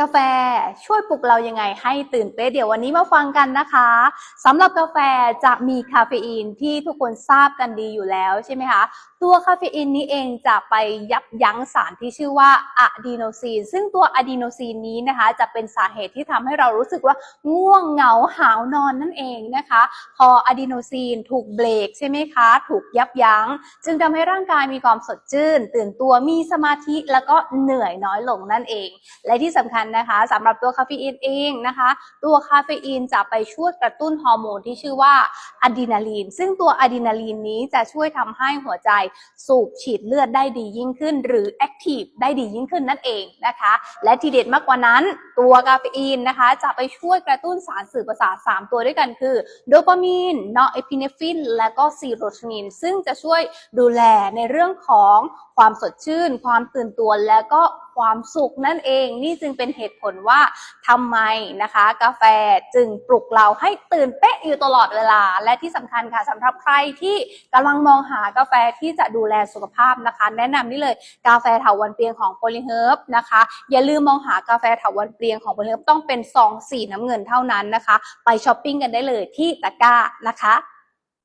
กาแฟช่วยปลุกเรายังไงให้ตื่นเต้นเดี๋ยววันนี้มาฟังกันนะคะสำหรับกาแฟจะมีคาเฟอีนที่ทุกคนทราบกันดีอยู่แล้วใช่ไหมคะ ตัวคาเฟอีนนี้เองจะไปยับยั้งสารที่ชื่อว่าอะดีโนซีน ซึ่งตัวอะดีโนซีนนี้นะคะ จะเป็นสาเหตุที่ทำให้เรารู้สึกว่าง่วงเหงาหาวนอนนั่นเองนะคะ พออะดีโนซีนถูกเบรกใช่ไหมคะ ถูกยับยั้ง จึงทำให้ร่างกายมีความสดชื่น ตื่นตัวมีสมาธิแล้วก็เหนื่อยน้อยลงนั่นเอง และที่สำคัญนะคะสำหรับตัวคาเฟอีนเองนะคะ ตัวคาเฟอีนจะไปช่วยกระตุ้นฮอร์โมนที่ชื่อว่าอะดรีนาลีน ซึ่งตัวอะดรีนาลีนนี้จะช่วยทำให้หัวใจสูบฉีดเลือดได้ดียิ่งขึ้น หรือแอคทีฟได้ดียิ่งขึ้นนั่นเองนะคะ และทีเด็ดมากกว่านั้น ตัวคาเฟอีนนะคะ จะไปช่วยกระตุ้นสารสื่อประสาท3ตัวด้วยกันคือโดปามีนนอร์เอพิเนฟรินและก็ซีโรโทนิน ซึ่งจะช่วยดูแลในเรื่องของความสดชื่น ความตื่นตัวและก็ความสุขนั่นเอง นี่จึงเป็นเหตุผลว่าทำไมนะคะ กาแฟจึงปลุกเราให้ตื่นเป๊ะอยู่ตลอดเวลา และที่สำคัญค่ะสำหรับใครที่กำลังมองหากาแฟที่จะดูแลสุขภาพนะคะ แนะนำนี่เลยกาแฟเถาวันเปียงของโพลิเฮิร์บนะคะ อย่าลืมมองหากาแฟเถาวันเปียงของโพลิเฮิร์บต้องเป็นซองสีน้ำเงินเท่านั้นนะคะ ไปช้อปปิ้งกันได้เลยที่ตะกร้านะคะ